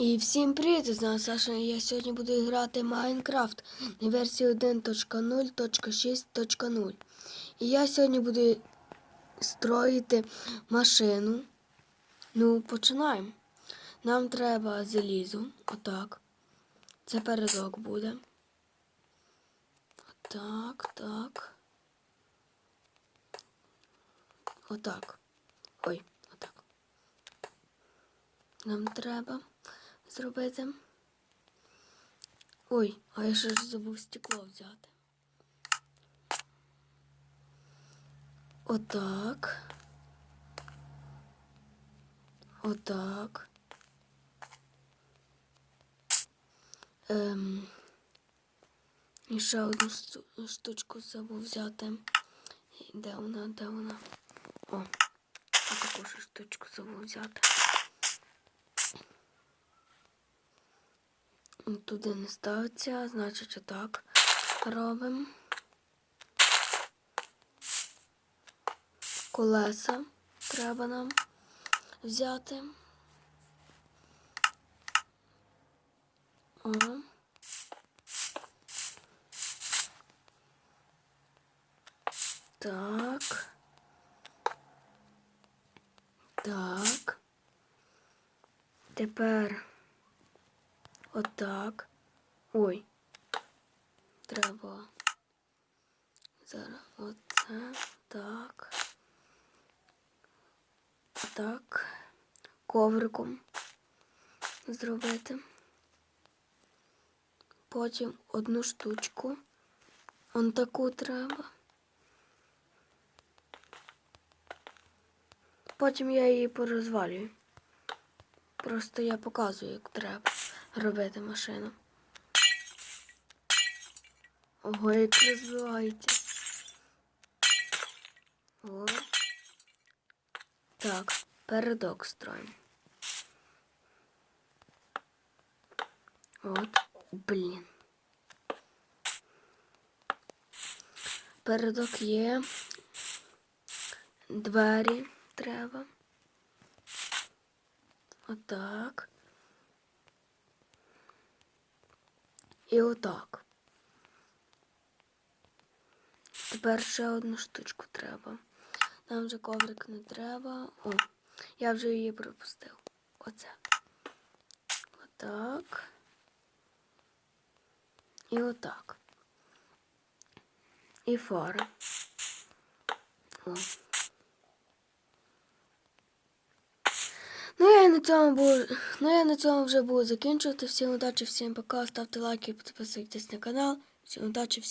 І всім привіт! З нами Саша. Я сьогодні буду грати Майнкрафт на версії 1.0.6.0. І я сьогодні буду строїти машину. Ну, починаємо. Нам треба залізо. Отак. Це передок буде. Отак, так. Отак. Ой, отак. Нам треба зробити. Ой, а я ще ж забув стекло взяти. Отак. Отак. Ем. І ще одну штучку забув взяти. Де вона, де вона? О, таку ж штучку забув взяти. Туди не ставиться, значить отак робимо. Колеса треба нам взяти. О. Так. Так. Тепер Отак. Ой. Треба. Зараз оце. Так. Так. Ковриком зробити. Потім одну штучку. Он таку треба. Потім я її порозвалюю. Просто я показую, як треба робити машину. Ого, як розвивається. О. Так, передок строїмо. От, блін. Передок є. Двері треба. Отак. І отак. Тепер ще одну штучку треба. Нам вже коврик не треба. О, я вже її пропустив. Оце. Отак. І отак. І фара. О. Ну я на цьому буду, ну я на цьому вже буду закінчувати. Всім удачі, всім пока. Ставте лайки, підписуйтесь на канал. Всім удачі, всім.